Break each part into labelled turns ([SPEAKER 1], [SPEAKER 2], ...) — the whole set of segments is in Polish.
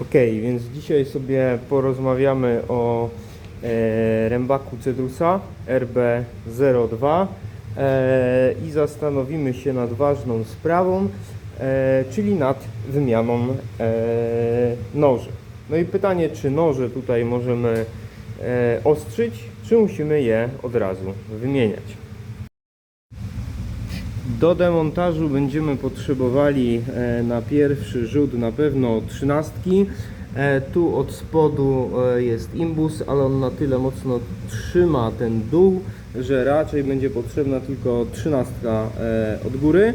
[SPEAKER 1] Ok, więc dzisiaj sobie porozmawiamy o e, Cedrusa RB02 e, i zastanowimy się nad ważną sprawą, e, czyli nad wymianą e, noży. No i pytanie, czy noże tutaj możemy e, ostrzyć, czy musimy je od razu wymieniać. Do demontażu będziemy potrzebowali e, na pierwszy rzut na pewno trzynastki. E, Tu od spodu e, jest imbus, ale on na tyle mocno trzyma ten dół, że raczej będzie potrzebna tylko trzynastka od góry.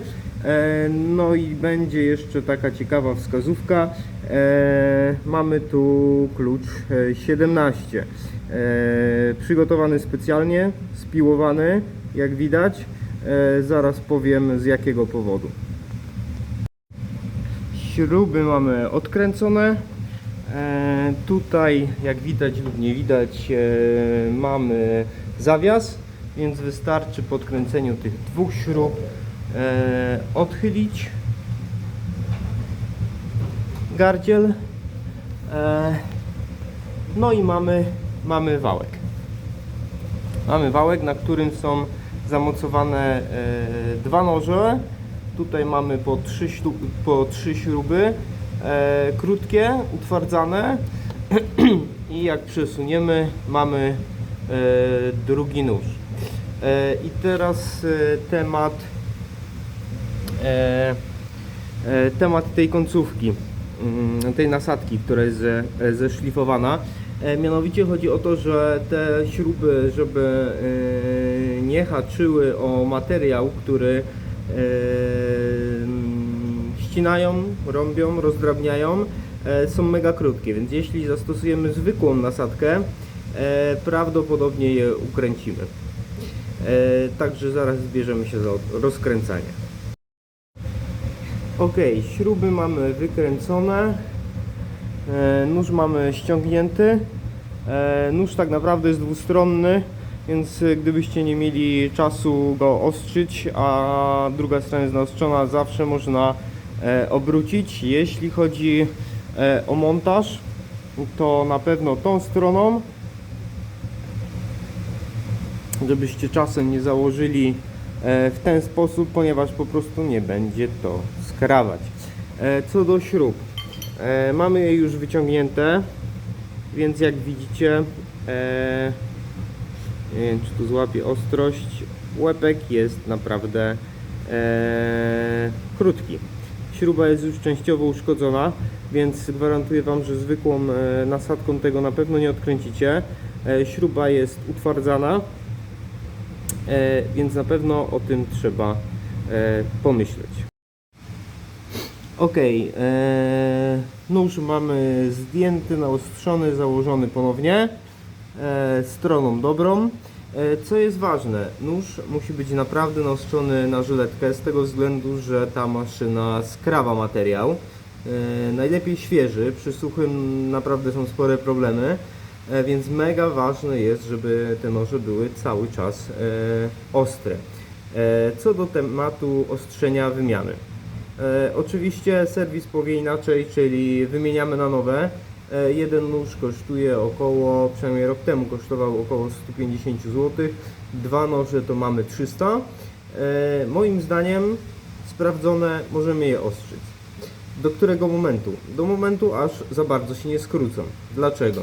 [SPEAKER 1] No i będzie jeszcze taka ciekawa wskazówka. Mamy tu klucz e, 17. E, Przygotowany specjalnie, spiłowany, jak widać. E, zaraz powiem z jakiego powodu. Śruby mamy odkręcone. E, tutaj, jak widać lub nie widać, e, mamy zawias, więc wystarczy po odkręceniu tych dwóch śrub odchylić gardziel. No i mamy, mamy wałek. Mamy wałek, na którym są zamocowane e, dwa noże. Tutaj mamy po trzy, po trzy śruby e, krótkie, utwardzane i jak przesuniemy mamy e, drugi nóż. I teraz temat temat tej końcówki, mm, tej nasadki, która jest ze, zeszlifowana. Mianowicie chodzi o to, że te śruby, żeby nie haczyły o materiał, który e, ścinają, rąbią, rozdrabniają, e, są mega krótkie, więc jeśli zastosujemy zwykłą nasadkę, e, prawdopodobnie je ukręcimy. Także zaraz zbierzemy się za rozkręcanie. Ok, śruby mamy wykręcone, nóż mamy ściągnięty. Nóż tak naprawdę jest dwustronny, więc e, gdybyście nie mieli czasu go ostrzyć, a druga strona jest naostrzona, zawsze można e, obrócić. Jeśli chodzi e, o montaż, to na pewno tą stroną, żebyście czasem nie założyli e, w ten sposób, ponieważ po prostu nie będzie to skrawać. Co do śrub, mamy je już wyciągnięte, więc jak widzicie, nie wiem czy tu złapie ostrość, łepek jest naprawdę e, krótki. Śruba jest już częściowo uszkodzona, więc gwarantuję Wam, że zwykłą e, nasadką tego na pewno nie odkręcicie. E, śruba jest utwardzana, e, więc na pewno o tym trzeba e, pomyśleć. Ok, e, nóż mamy zdjęty, naostrzony, założony ponownie stroną dobrą. E, co jest ważne, nóż musi być naprawdę naostrzony na żyletkę z tego względu, że ta maszyna skrawa materiał. E, najlepiej świeży, przy suchym naprawdę są spore problemy, e, więc mega ważne jest, żeby te noże były cały czas e, ostre. E, co do tematu ostrzenia wymiany. E, oczywiście serwis powie inaczej, czyli wymieniamy na nowe. E, jeden nóż kosztuje około, przynajmniej rok temu kosztował około 150 zł. Dwa noże to mamy 300. E, moim zdaniem sprawdzone, możemy je ostrzyć. Do którego momentu? Do momentu, aż za bardzo się nie skrócą. Dlaczego?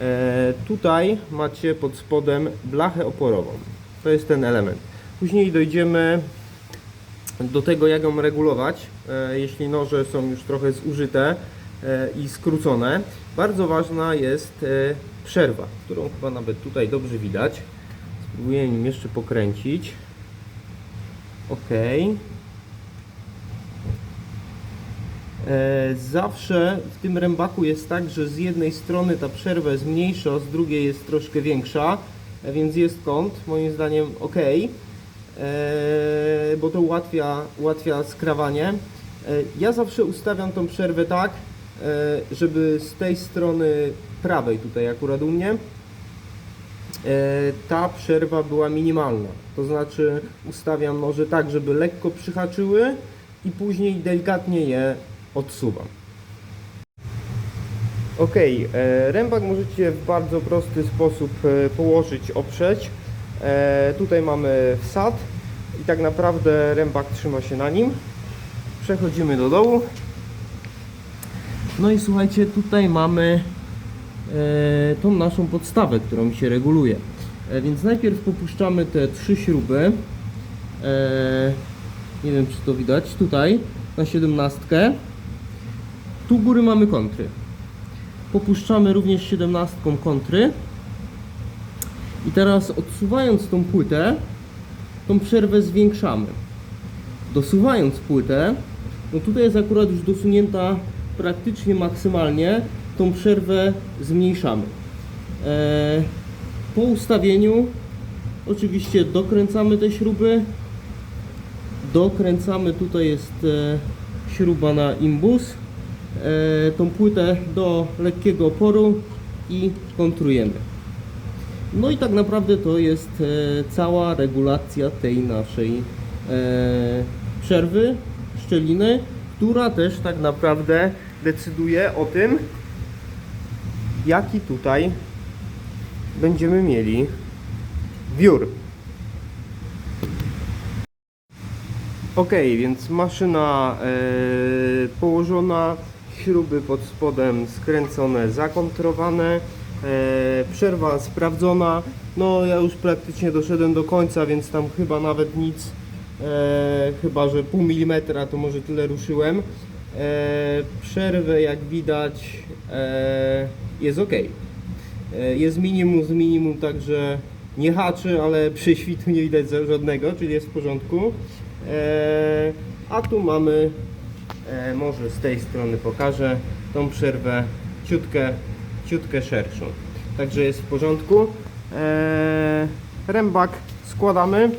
[SPEAKER 1] E, tutaj macie pod spodem blachę oporową. To jest ten element. Później dojdziemy do tego jak ją regulować, jeśli noże są już trochę zużyte i skrócone. Bardzo ważna jest e, przerwa, którą chyba nawet tutaj dobrze widać. Spróbuję nim jeszcze pokręcić. Ok. E, Zawsze w tym rębaku jest tak, że z jednej strony ta przerwa jest mniejsza, z drugiej jest troszkę większa, e, więc jest kąt, moim zdaniem ok, e, bo to ułatwia, ułatwia skrawanie. E, Ja zawsze ustawiam tą przerwę tak, e, żeby z tej strony prawej, tutaj akurat u mnie, e, ta przerwa była minimalna. To znaczy ustawiam noże tak, żeby lekko przyhaczyły i później delikatnie je odsuwam. Ok, e, rębak możecie w bardzo prosty sposób e, położyć, oprzeć. E, tutaj mamy wsad i tak naprawdę rębak trzyma się na nim. Przechodzimy do dołu. No i słuchajcie, tutaj mamy e, tą naszą podstawę, którą się reguluje. E, więc najpierw popuszczamy te trzy śruby. E, nie wiem czy to widać, tutaj na 17. Tu góry mamy kontry. Popuszczamy również 17 kontry. I teraz odsuwając tą płytę, tą przerwę zwiększamy. Dosuwając płytę, no tutaj jest akurat już dosunięta praktycznie maksymalnie, tą przerwę zmniejszamy. E, po ustawieniu oczywiście dokręcamy te śruby. Dokręcamy, tutaj jest e, śruba na imbus. E, tą płytę do lekkiego oporu i kontrujemy. No i tak naprawdę to jest cała regulacja tej naszej przerwy, szczeliny, która też tak naprawdę decyduje o tym, jaki tutaj będziemy mieli wiór. Ok, więc maszyna e, położona, śruby pod spodem skręcone, zakontrowane, e, przerwa sprawdzona. No ja już praktycznie doszedłem do końca, więc tam chyba nawet nic, e, chyba że pół milimetra to może tyle ruszyłem. E, przerwę jak widać e, jest ok. E, Jest minimum z minimum, także nie haczy, ale prześwitu nie widać żadnego, czyli jest w porządku. E, A tu mamy, e, może z tej strony pokażę, tą przerwę ciutkę, ciutkę szerszą. Także jest w porządku. E, Rębak składamy.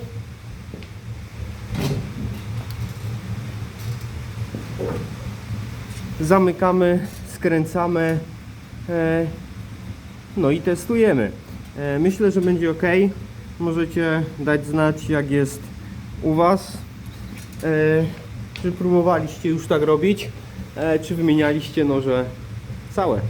[SPEAKER 1] Zamykamy, skręcamy. E, no i testujemy. E, Myślę, że będzie ok. Możecie dać znać, jak jest u Was. E, Czy próbowaliście już tak robić? Czy wymienialiście noże całe?